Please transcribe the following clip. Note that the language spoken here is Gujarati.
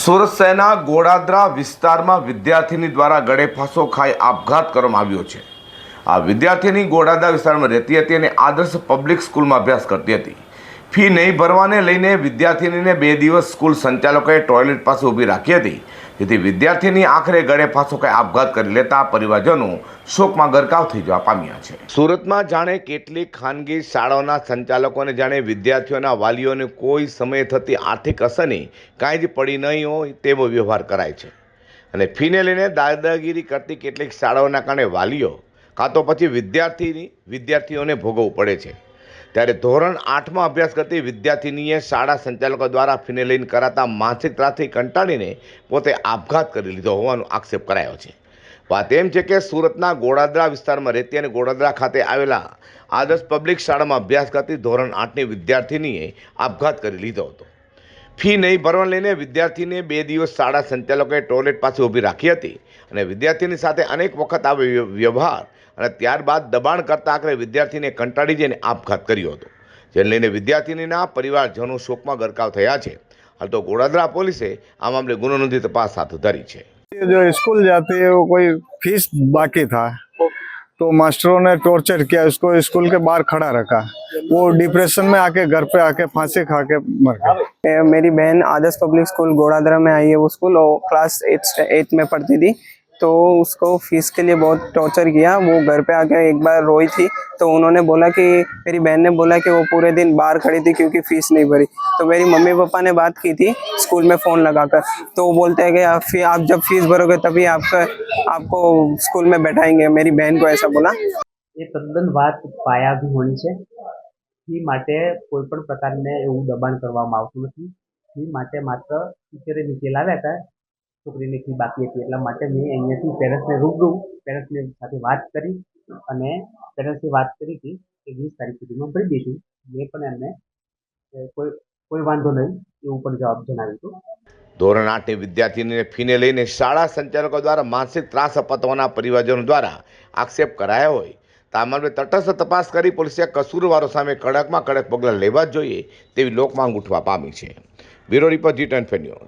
સુરત શહેરના ગોડાદરા વિસ્તારમાં વિદ્યાર્થીની દ્વારા ગળે ફાંસો ખાઈ આપઘાત કરવામાં આવ્યો છે. આ વિદ્યાર્થીની ગોડાદરા વિસ્તારમાં રહેતી હતી અને આદર્શ પબ્લિક સ્કૂલમાં અભ્યાસ કરતી હતી. ફી નહીં ભરવાને લઈને વિદ્યાર્થીનીને બે દિવસ સ્કૂલ સંચાલકોએ ટોયલેટ પાસે ઊભી રાખી હતી. જેથી વિદ્યાર્થીની આખરે ગળે ફાંસો ખાઈ આપઘાત કરી લેતા પરિવારજનો શોકમાં ગરકાવ થઈ જવા પામ્યા છે. સુરતમાં જાણે કેટલીક ખાનગી શાળાઓના સંચાલકોને જાણે વિદ્યાર્થીઓના વાલીઓને કોઈ સમયે થતી આર્થિક અસરની કાંઈ જ પડી નહીં હોય તેવો વ્યવહાર કરાય છે. અને ફીને લઈને દાદાગીરી કરતી કેટલીક શાળાઓના કારણે વાલીઓ, કાં તો પછી વિદ્યાર્થીની, વિદ્યાર્થીઓને ભોગવવું પડે છે. ત્યારે ધોરણ આઠમાં અભ્યાસ કરતી વિદ્યાર્થીનીએ શાળા સંચાલકો દ્વારા ફીને લઈને કરાતા માનસિક ત્રાસથી કંટાળીને પોતે આપઘાત કરી લીધો હોવાનો આક્ષેપ કરાયો છે. વાત એમ છે કે સુરતના ગોડાદરા વિસ્તારમાં રહેતી અને ગોડાદરા ખાતે આવેલા આદર્શ પબ્લિક શાળામાં અભ્યાસ કરતી ધોરણ આઠની વિદ્યાર્થીનીએ આપઘાત કરી લીધો હતો. ફી નહીં ભરવા લઈને વિદ્યાર્થીને બે દિવસ શાળા સંચાલકોએ ટોયલેટ પાસે ઊભી રાખી હતી અને વિદ્યાર્થીની સાથે અનેક વખત આ વ્ય- વ્યવહાર અને ત્યારબાદ દબાણ કરતા આખરે વિદ્યાર્થીને કંટાળી જઈને આપઘાત કર્યો હતો જેને લઈને વિદ્યાર્થીનીના પરિવારજનો શોકમાં ગરકાવ થયા છે હાલ તો ગોડાદરા પોલીસે આ મામલે ગુનો નોંધી તપાસ હાથ ધરી છે ये जो स्कूल जाती है वो कोई फीस बाकी था तो मास्टरों ने टॉर्चर किया उसको स्कूल के बाहर खड़ा रखा वो डिप्रेशन में आके घर पे आके फांसी खा के मर गया ए, मेरी बहन आदर्श पब्लिक स्कूल गोड़ादरा में आई है वो स्कूल और क्लास एट एट में पढ़ती थी तो उसको फीस के लिए बहुत टॉर्चर किया वो घर पे आके एक बार रोई थी तो उन्होंने बोला कि मेरी बहन ने बोला कि वो पूरे दिन बाहर खड़ी थी क्योंकि फीस नहीं भरी तो मेरी मम्मी पापा ने बात की थी स्कूल में फ़ोन लगाकर तो वो बोलते हैं कि आप फी- आप जब फीस भरोगे तभी आपका आपको स्कूल में बैठाएंगे मेरी बहन को ऐसा बोला એ તદ્દન વાત પાયાભી છે ફી માટે કોઈ પણ પ્રકારને એવું દબાણ કરવામાં આવતું નથી ફી માટે માત્ર ટીચરે નીચે લાવ્યા હતા છોકરીની ફી બાકી હતી. એટલા માટે મેં અહીંયાથી પેરેન્ટ્સને રૂબરૂ પેરેન્ટ્સની સાથે વાત કરી અને પેરેન્ટ્સની વાત કરી હતી કે વીસ તારીખ સુધીમાં ભરી દઈશું. મેં પણ એમને કોઈ કોઈ વાંધો નહીં એવું પણ જવાબ જણાવ્યું હતું. ધોરણ આઠની વિદ્યાર્થીનીને ફીને લઈને શાળા સંચાલકો દ્વારા માનસિક ત્રાસ અપાતવાના પરિવારજનો દ્વારા આક્ષેપ કરાયા હોય. તો આ તટસ્થ તપાસ કરી પોલીસે કસૂરવારો સામે કડકમાં કડક પગલાં લેવા જોઈએ તેવી લોકમાંગ ઉઠવા પામી છે. Bureau report Zee news.